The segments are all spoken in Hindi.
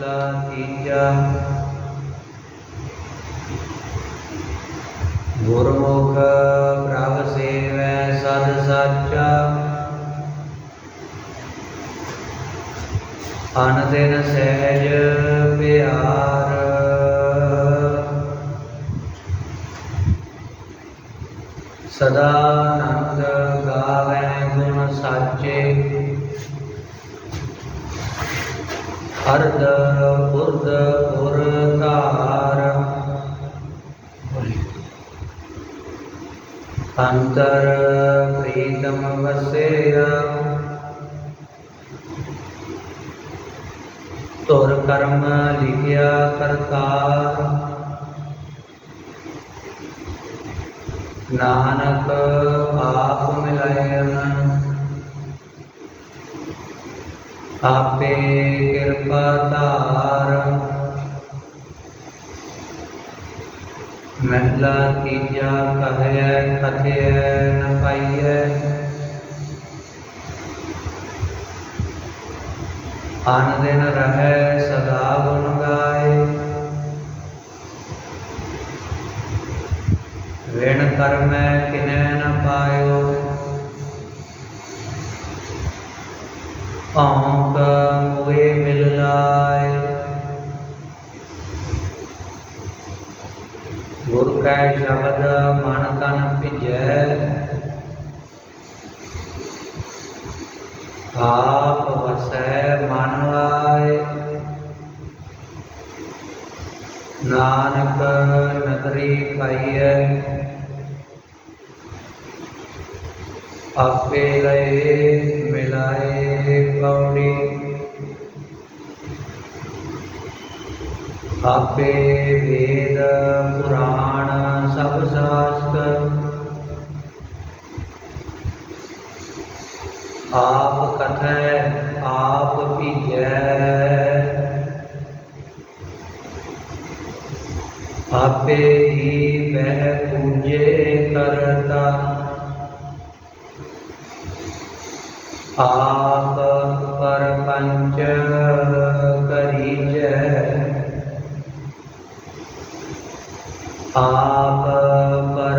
ਮਹਲਾ ਤੀਜਾ। ਗੁਰਮੁਖ ਪ੍ਰਭ ਸੇਵੈ ਸਦ ਸਾਚਾ। ਅਨ ਦਿਨ ਸਹਿਜ ਪਿਆਰ। ਸਦਾ ਨੰਦ ਗਾਵੈ ਗੁਣ ਸਾਚੇ। ਅਰਧ ਪੁਰਦ ਪੁਰ ਧਾਰ ਅੰਤਰ ਪ੍ਰੀਤਮ ਵਸਿਆ। ਤੁਰ ਕਰਮ ਲਿਖਿਆ ਕਰਤਾਰ। ਨਾਨਕ ਆਪ ਮਿਲਾਇਨ आपे कृपातार महला तीजा कह, कथे न पाइय आन दिन रह, सदा गुण गाए। ऋण कर्म किने न पायो। ਪਾਇਓ ਭੌਂਕ ਮੋਏ ਮਿਲ ਲਾਇ ਗੁਰ ਕੈ ਸ਼ਬਦ ਮਨ ਤਨ ਭਿਜੈ। ਆਪ ਵਸੈ ਮਨ ਆਏ ਨਾਨਕ ਨਦਰੀ ਪਾਈਐ। ਆਪੇ ਲਏ ਮਿਲਾਏ। गौरी। आपे वेद पुराण सब शास्त्र। आप कथ आप भी आपे ही वह पूजे करता। ਆਪ ਪਰਪੰਚ ਕਰੀਜੈ ਆਪ ਪਰ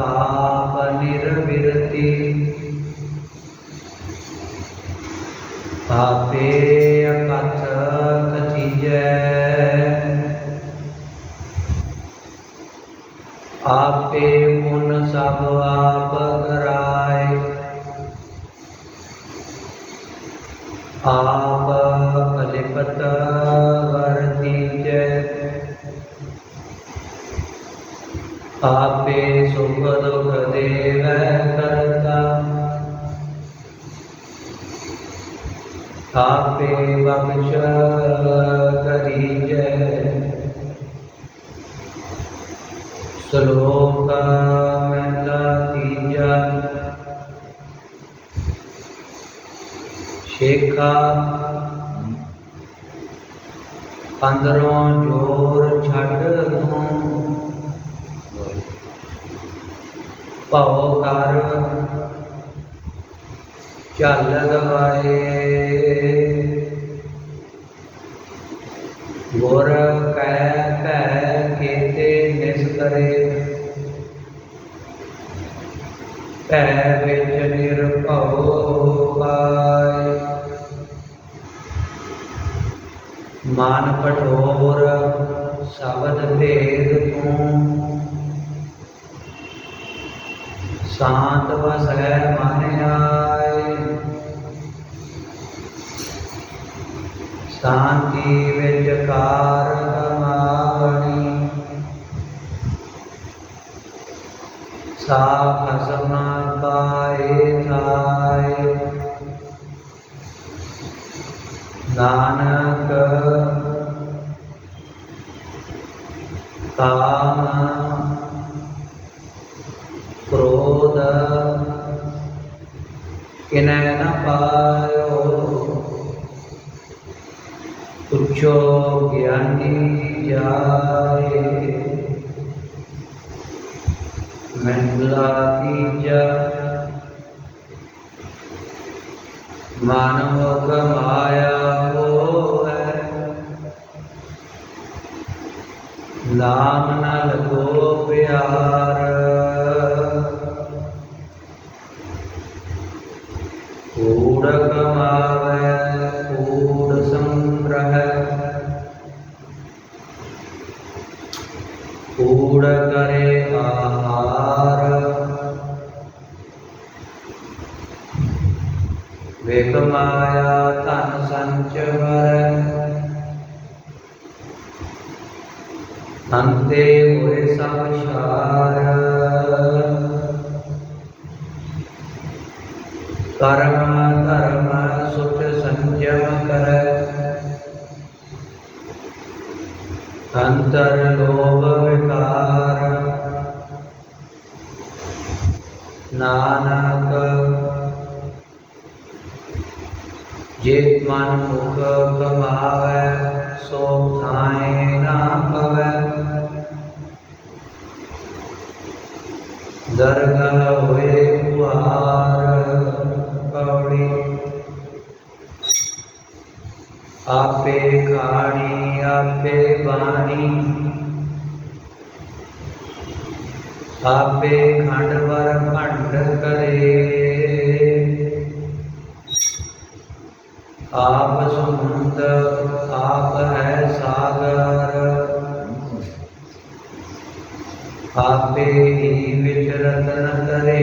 ਆਪ ਨਿਰਵਿਰਤੀ ਆਪੇ ਅਕਥ ਕਥੀਜੈ ਆਪੇ ਮੁਨ ਸਭ ਆਪ ਕਰਾਏ ਆਪ ਅਲਿਪਤ ਵਰਤੀਜੈ ਆਪੇ ਸੁਖ ਦੁਖ ਦੇਵੈ ਕਰਤਾ ਆਪੇ ਬਖਸ਼ ਕਰੀਜੈ ਸ਼ਲੋਕ ਮਹਿਲਾ ਤੀਜਾ ਸ਼ੇਖਾ ਅੰਦਰੋਂ ਜੋਰ ਛੱਡ ਤੂੰ ਭਉ ਕਰ ਚੱਲ ਗਵਾਏ ਗੁਰ ਕਹਿ ਭੈ ਕੀਤੇ ਨਿਸ ਕਰੇ। ਭੈ ਵਿੱਚ ਨਿਰਭਉ ਪਾਏ। ਮਾਨ ਕਠੋਰ ਸ਼ਬਦ ਭੇਦ ਤੂੰ। ਸ਼ਾਂਤ ਵਸੈ ਮਨ ਆਏ ਸ਼ਾਂਤੀ ਵਿੱਚ ਕਾਰ ਕਮਾਵਣੀ ਸਾਖ ਹਸਨਾ ਪਾਏ ਥਾਏ। ਨਾਨਕ ਕਾਮ ਕ੍ਰੋਧ ਕਿਨੈ ਨ ਪਾਇਓ। पूछो ज्ञानी जाए। मंगला जा। मानव कमाया हो है। नाम न लगो प्यार। हंते हुए संसार। कर्म धर्म सुख संयम कर। अंतर लोभ विकार। नानक। जेतमान मुख आप समुद्र आप है सागर आपे ही विचरत न करे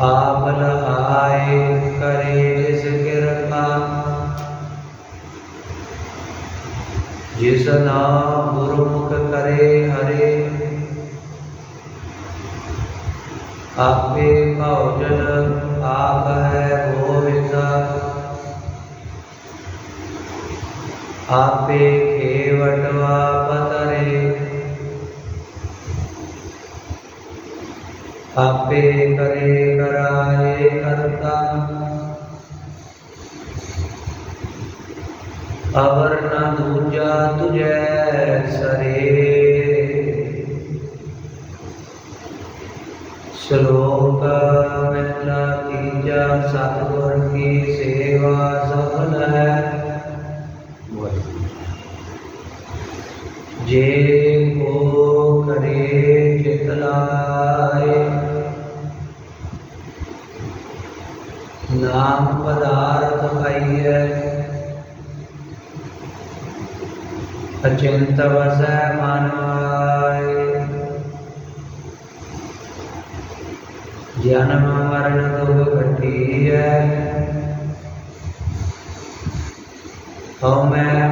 आप लगाए करे जिस रखा जिस नाम भोजन आप है गोविंद। आपे खेवटवा पतरे। आपे करे कराए करता। अवर न दूजा तुझे सरे। श्लोक सतगुर की सेवा सफल है। जे को करे चितलाए, नाम पदार्थ खाइए। अचिंत वस मानवाय जन्म मरण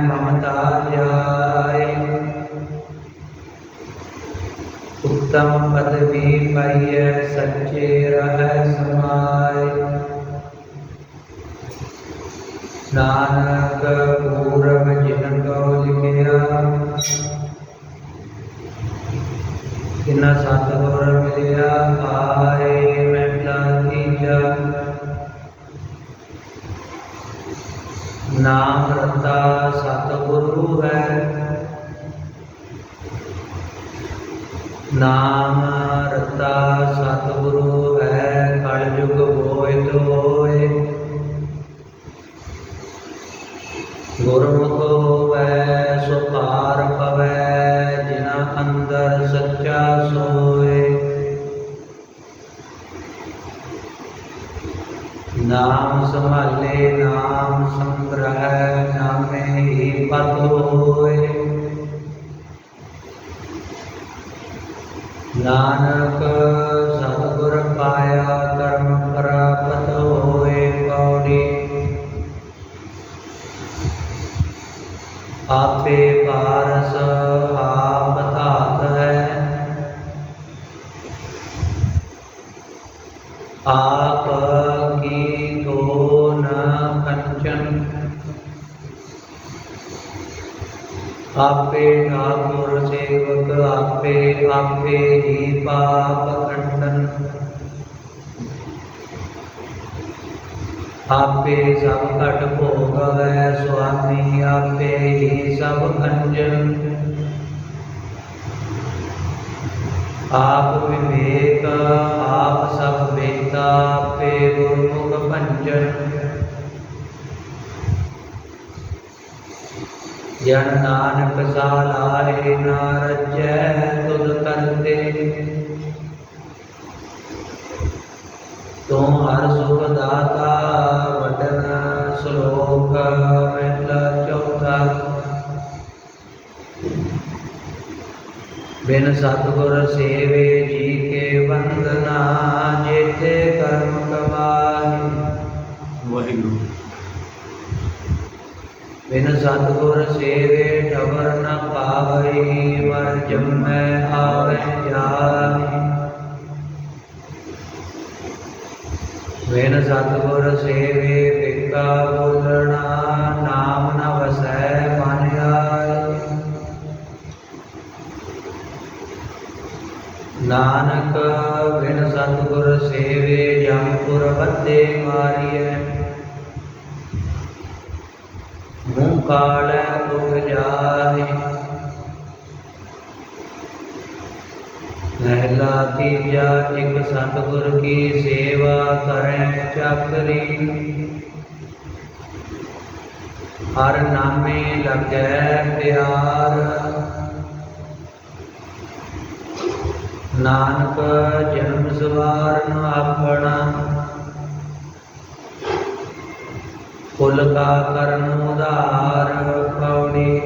ममता जाए उत्तम पदवी पाइय सच्चे रह समाय। नानक पूरब जिनको लिखिया इन्हें सतगुर मिलिया आए ਨਾਮ ਰਤਾ ਸਤਿਗੁਰੂ ਹੈ ਨਾਮ ਰਤਾ ਸਤਿਗੁਰੂ पे संकट भोगव स्वामी आपे ही सब अंजन। आप विवेक, आप सब वेता आपे गुरमुख भंजन जन नानक साल आए नारज तुद करते तुम बिन सतगुर सेवे जी के वंदना जेते कर्म कमाए। वाहिगुरु। बिन सतगुर सेवे ठवर न पावई मर जमे आवे जाए। बिन सतगुर सेवे बिका बोलना ਨਾਨਕ ਬਿਨ ਸਤਿਗੁਰ ਸੇਵੇ ਜਮਪੁਰ ਬੱਦੇ ਮਾਰੀਐ ਮੂੰਹ ਕਾਲੈ ਦੁਖ ਜਾਹੇ ਮਹਿਲਾ ਤੀਜਾ ਇਕ ਸਤਿਗੁਰ ਕੀ ਸੇਵਾ ਕਰੈ ਚੱਕਰੀ ਹਰ ਨਾਮੇ ਲੱਗੈ ਪਿਆਰ ਨਾਨਕ ਜਨਮ ਸਵਾਰਨ ਆਪਣਾ ਕੁਲ ਕਾ ਕਰਨ ਉਧਾਰ ਪਾਉਣੀ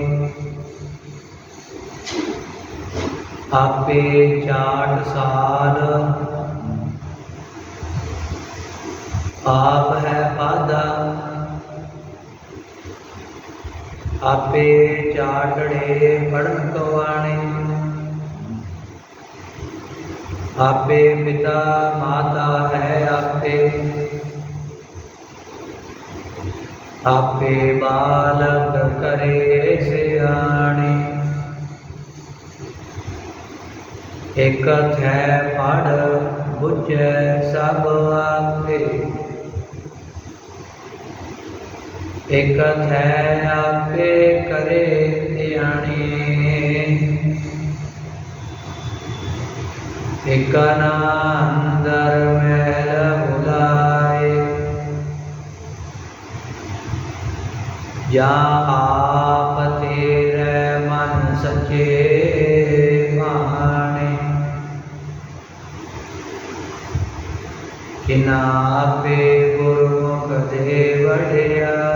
ਆਪੇ ਚਾਟ ਸਾਲ। ਆਪ ਹੈ ਪਾਦਾ। ਆਪੇ ਚਾਟੜੇ ਪੜਨ ਕਵਾਣੇ ਆਪੇ आपे पिता माता है आपे। आपे बालक करे सियाणी एक है पढ़ बुझ सब आपे। एक है आपे करे सियाणी ठिकाना महल बुलाए या आप तेरे मन सचे माने किना पे गुरुमुख देवड़िया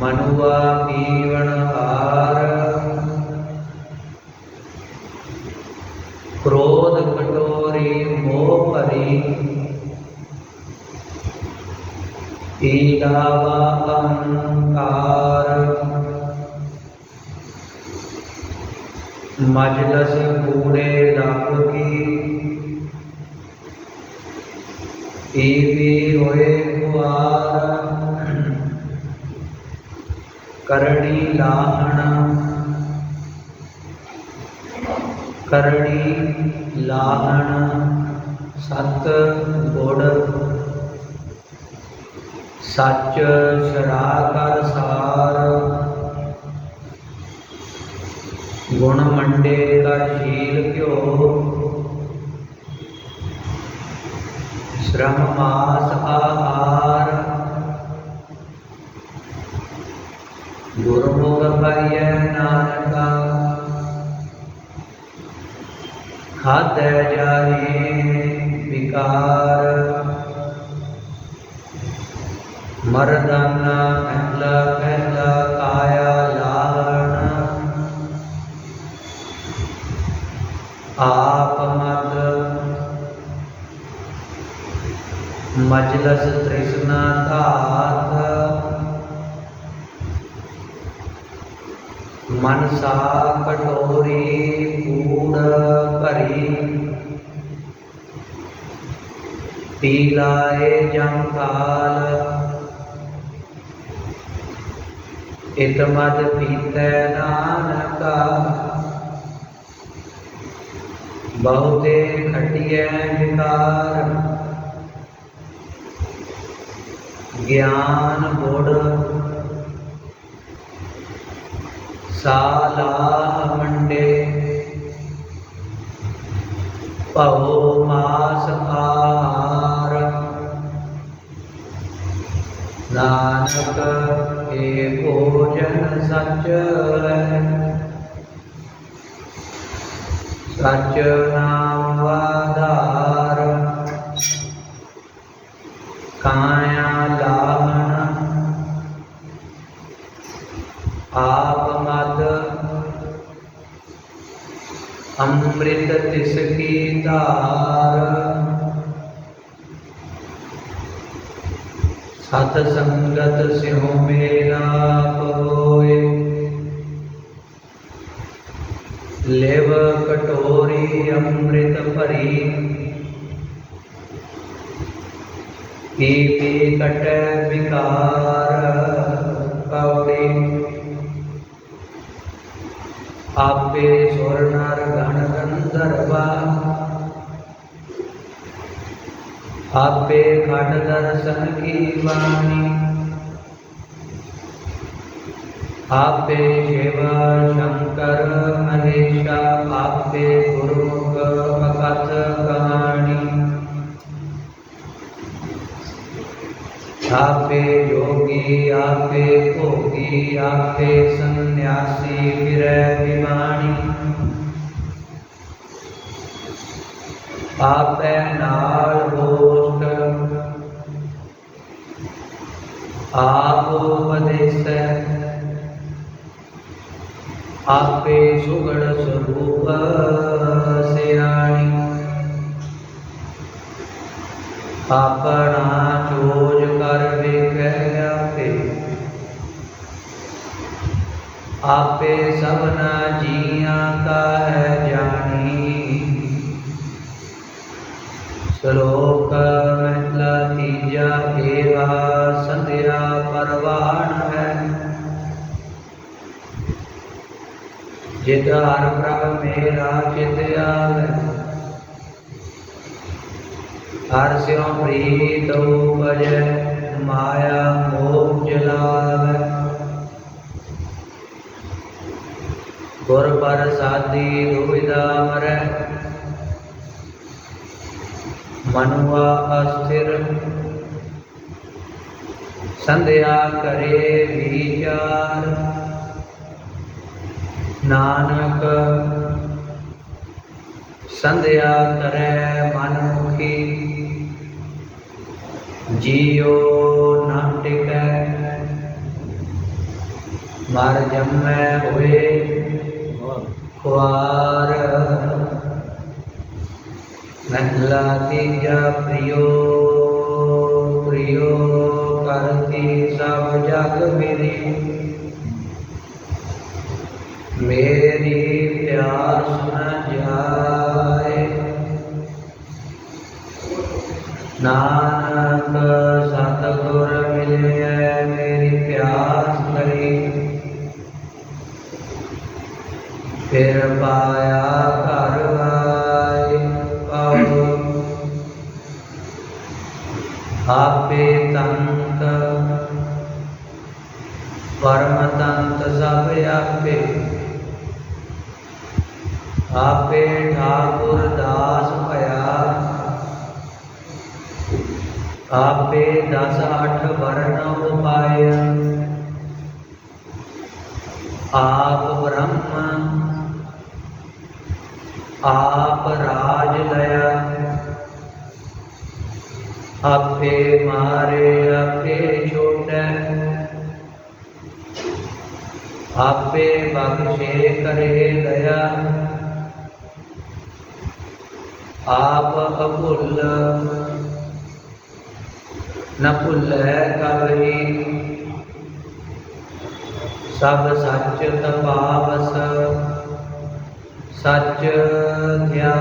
मनुवा पीवणहार क्रोध कटोरी मोहरी पीडावा अहंकार मजलस कूड़े लाभ की पीवी होए कुआर ਹੋਏ ਕੁਆਰ ਕਰਣੀ ਲਾਹਣ। ਕਰਣੀ ਲਾਹਣ ਸਤ ਗੁੜ। ਸੱਚ ਸਰਾ ਕਰ ਸਾਰ। ਗੁਣ ਮੰਡੇ ਕਰ ਸ਼ੀਲ ਘਿਓ। ਸ਼ਰਮ ਮਾਸ ਆਹਾਰ। ਗੁਰਮੁਖ ਪਾਈਐ ਨਾਨਕਾ ਖਾਦੈ ਜਾਹੇ ਵਿਕਾਰ ਮਰਦਾਨਾ ਪਹਿਲਾ ਪਹਿਲਾ ਕਾਇਆ ਲਾਣ ਆਪ ਮਦ ਮਜਲਸ ਤ੍ਰਿਸ਼ਨਾ ਧਾਤ मनसा कटोरी कूड परी। पीलाए जमकाल इतमद पीत नानका। बहुते खटिए विकार। ज्ञान गुड़ सालाहमण्डे पवोमासभारम् नानक एको जनसच सच सच नाम वादार काया ला ਅੰਮ੍ਰਿਤ ਤਿਸ ਕੀ ਧਾਰ ਸਤ ਸੰਗਤ ਸਿਉ ਮੇਰਾ ਹੋਏ ਲਿਵ ਕਟੋਰੀ ਅੰਮ੍ਰਿਤ ਭਰੀ ਪੀ ਪੀ ਕਟੈ ਵਿਕਾਰ ਕੌੜੀ आपे स्वर्णर गणगंधर्वा आपे घट दर्शन की वाणी। आपे शिवा शंकर महेशा, आपे गुरुमुख कथ कहानी आपे योगी, आपे भोगी, आपे सन्यासी फिर विमानी। आपे नाल होष्ट। आप उपदेश। आपे सुगण स्वरूप, सियाणी। ਆਪਣਾ ਚੋਜ ਕਰ ਵੇਖੈ ਆਪੇ ਆਪੇ ਸਭਨਾ ਜੀਆਂ ਕਾ ਹੈ ਜਾਣੀ ਸ਼ਲੋਕ ਮਹਿਲਾ ਤੀਜਾ ਏਵਾ ਸੰਧਿਆ ਪਰਵਾਣ ਹੈ ਜਿਤ ਹਰ ਪ੍ਰਭ ਮੇਰਾ ਚਿਤ ਆਵੇ हर्ष्यो प्रीतोपज माया मोक्षलाभ गुर पर प्रसादी दुविदामर मनुआ अस्थिर। संध्या करे विचार, नानक संध्या करे मनुखी। जियो नाटिक। मर जमे हुए खुआर। महला तीजा प्रियो प्रियो करती सब जग मेरी। मेरी प्यार न जाए। ना पे आपे ठाकुर दास भया आपे दस अठ वर्ण उपाय। आप ब्रह्म। आप राज लया। आपे मारे आपे जो आप पे बादशे करे दया। आप अभुल। न भुल है कभी। सब सच तपावस सच ध्या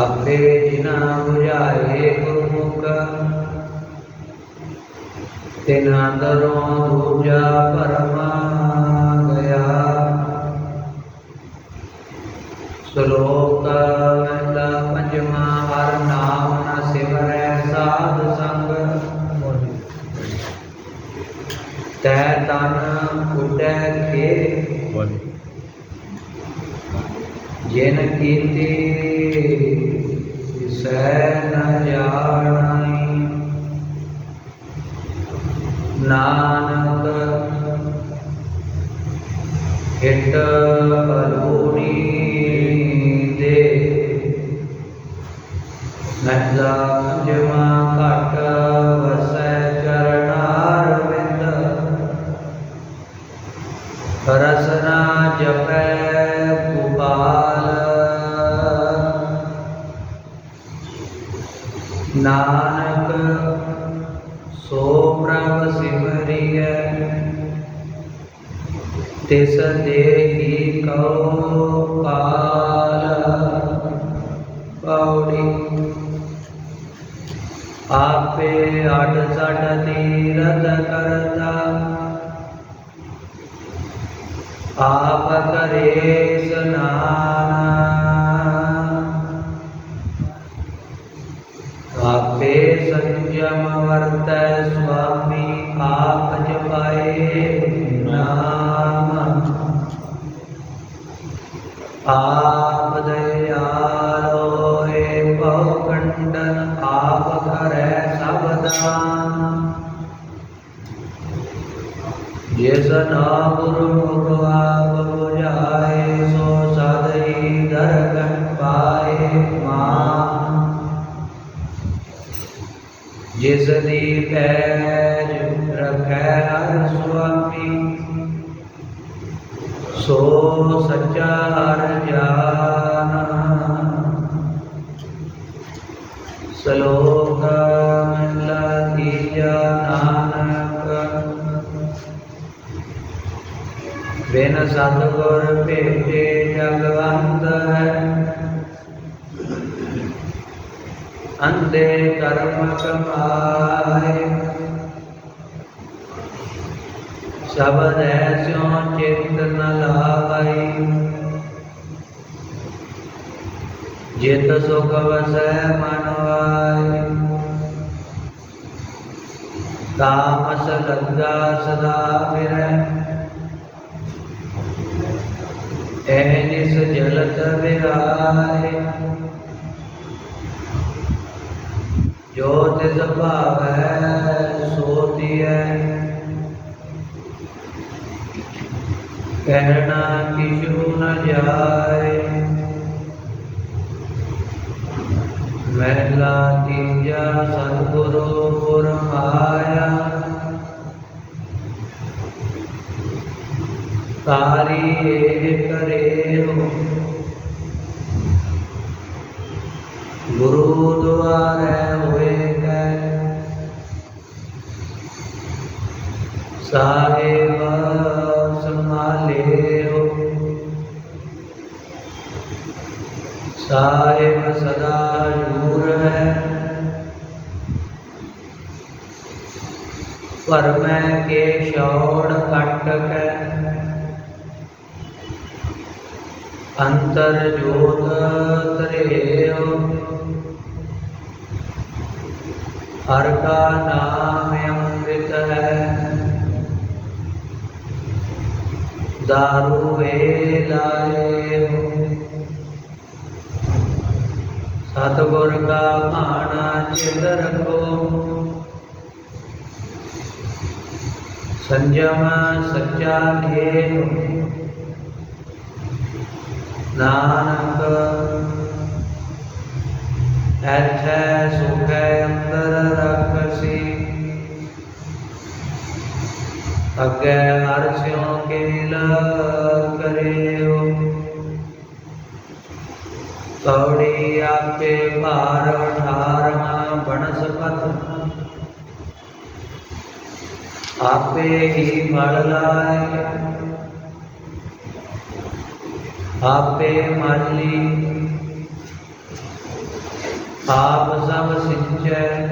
आपे जिना बुझाए गुरमुख। ਤਿਨ ਅੰਦਰੋਂ ਦੂਜਾ ਪਰਮਾ ਗਿਆ। ਸ਼ਲੋਕ ਮਹਿਲਾ ਪੰਜਵਾਂ, ਹਰ ਨਾਮ ਨ ਸਿਮਰੈ ਸਾਧ ਸੰਗ। ਤੈ ਤਨ ਉਡੈ ਕੇ ਜਿਨ ਕੀਤੀ ਸੈ ਨ ਜਾਣਾਈ तिस दे कौ पाड़ी आपे अड़सठ तीरथ करता आप करे स्नान जैसना गुरु मुखवा बहु जाए सो सदई दरगह पाए माँ जिसनी पैज रखे हर स्वामी सो सच्चा हर जाना सलोका भैया नानक बिन सतगुर भेटे जगवंत है। अंधे कर्म कमाए। शब्द ऐसो चित्त न लावई। जित सुख वसै मनवाई तामस लज्जा सदा फिर ऐनिस जलत विहाय ज्योतिष भाव है सोती है। कहना किशु न जाए। महिला ਦੂਜਾ ਸਤਿਗੁਰੂ ਫਰਮਾਇਆ ਤਾਰੀ ਏਕ ਕਰੇਉ ਗੁਰੂ ਦੁਆਰੇ ਹੋਏ ਕੈ। ਸਾਹਿਬ ਸੰਭਾਲੇਉ ਸਾਹਿਬ ਸਦਾ ਜੂਰ ਹੈ। ਪਰ ਮੈਂ ਕੇ ਛੋੜ ਕੱਟ ਕੇ ਅੰਤਰ ਜੋਤ ਤਰਿਓ ਹਰ ਕਾ ਨਾਮ ਅੰਮ੍ਰਿਤ ਹੈ ਦਾਰੂ ਵੇ ਲਾਏ ਸਤਿਗੁਰ ਕਾ ਭਾਣਾ ਚਿਤ ਰਖੋ संयम सच्चा नानक ऐथ सुख अंदर रखसी। अगे हर हर्ष्यों के करेओ। कौड़ी आपके पार ठारमा बन आपे ही मर लाए। आपे मर ली। आप सब सिंचे।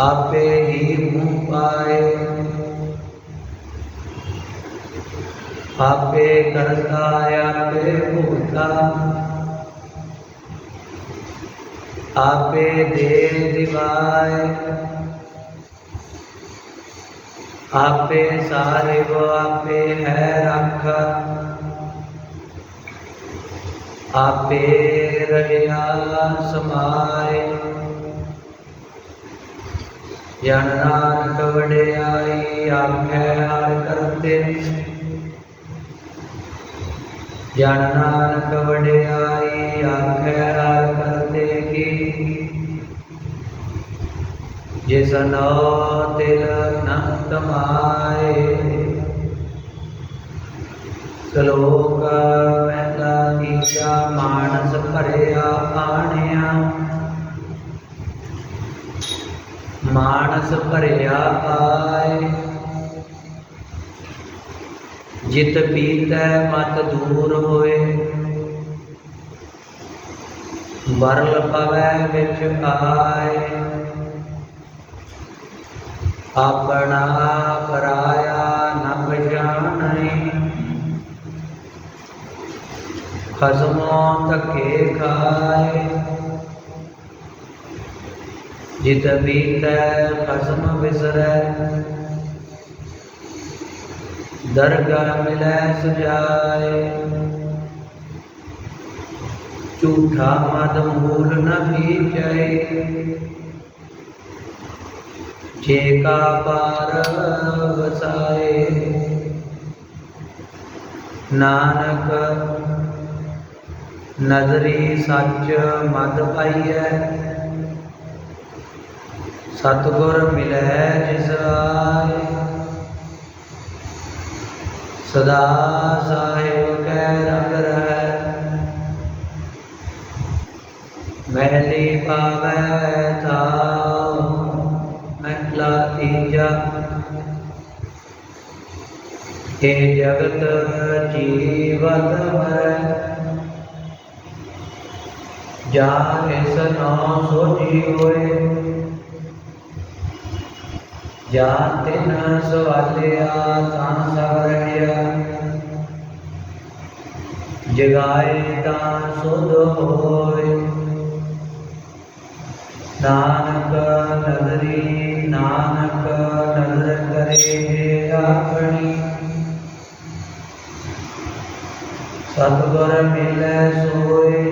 आपे ही मुँह पाए। आपे करता आपे भूता आपे दे दिवाए। आपे सारे वो आपे है राखा आपे रहया समाए या आई वड़ियाई आखे हर करते जन आई वड्याई आखे हर करते की जिस नौ तिल ना ਤਮਾਏ। ਸ਼ਲੋਕ ਮਹਿਲਾ ਤੀਜਾ ਮਾਨਸ ਭਰਿਆ ਆਣਿਆ। ਮਾਨਸ ਭਰਿਆ ਆਏ। ਜਿਤ ਪੀਤੈ ਮਤ ਦੂਰ ਹੋਏ। ਵਰਲ ਪਵੈ ਵਿੱਚ ਆਏ। ਆਪਣਾ ਪਰਾਇਆ ਨ ਪਛਾਣੈ ਖਸਮੋਂ ਧੱਕੇ ਖਾਏ। ਜਿਤ ਬੀਤੈ ਖਸਮ ਵਿਸਰੈ ਦਰਗਾਹ ਮਿਲੈ ਸੁਜਾਏ। ਝੂਠਾ ਮਦ ਮੂਲ ਨ ਪੀਚੈ। ਜੇ ਕਾ ਪਾਰ ਵਸਾਏ ਨਾਨਕ ਨਜ਼ਰੀ ਸੱਚ ਮਦ ਪਾਈਐ ਸਤਗੁਰ ਮਿਲੈ ਜਿਸ ਆਏ ਸਦਾ ਸਾਹਿਬ ਕੈ ਰੰਗ ਰਹਿ ਮਹਿਲੀ ਪਾਵੈ ਥਾਉ ਮਹੱਲਾ ਤੀਜਾ हे जगत जीवत है जान सना सोची होए जाते न सवालिया तां सवरिया जगाए तां सुध होए ਨਾਨਕ ਨਦਰੀ ਨਾਨਕ ਨਦਰ ਕਰੇ ਆਪਣੀ ਸਤਿਗੁਰ ਮਿਲੈ ਸੋਏ।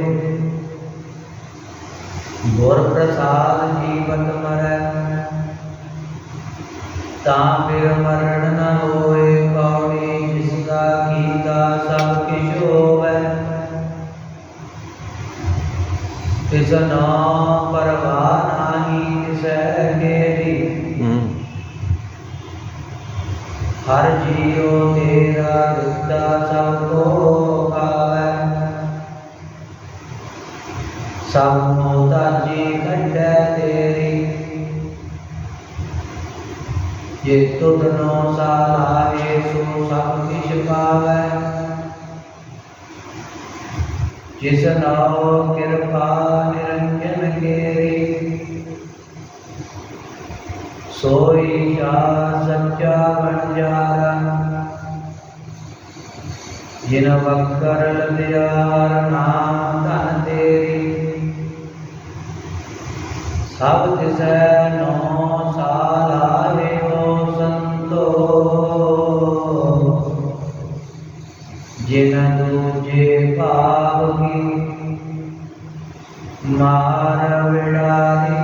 ਗੁਰ ਪ੍ਰਸਾਦ ਜੀਵਤ ਮਰੈ। ਤਾਂ ਫਿਰ ਮਰਨ ਨ ਹੋਏ ਕੌੜੀ ਜਿਸ ਦਾ ਕੀਤਾ ਸਭ ਕਿਛ। तिस नाम हम्म. हर जियो तेरा दिता सबको खावै सब मोता जी कंडे तेरी. ये तुद नो सारा सो सब किश पावै. ਜਿਸ ਨਾਉ ਕਿਰਪਾ ਨਿਰੰਜਨ ਕੇਰੀ, ਸੋਈ ਸ਼ਾ ਸੱਚਾ ਬਣਜਾਰਾ ਜਿਨ ਵਕਰ ਲਦਿਆਰ ਨਾਮ ਧਨ ਤੇਰੀ, ਸਭ ਤਿਸੈ ਨੋ ਸਾਲਾਏ ਹੋ ਸੰਤੋ। ਜਿਨ ਦੂਜੇ ਪਾ മാറവിടാതേ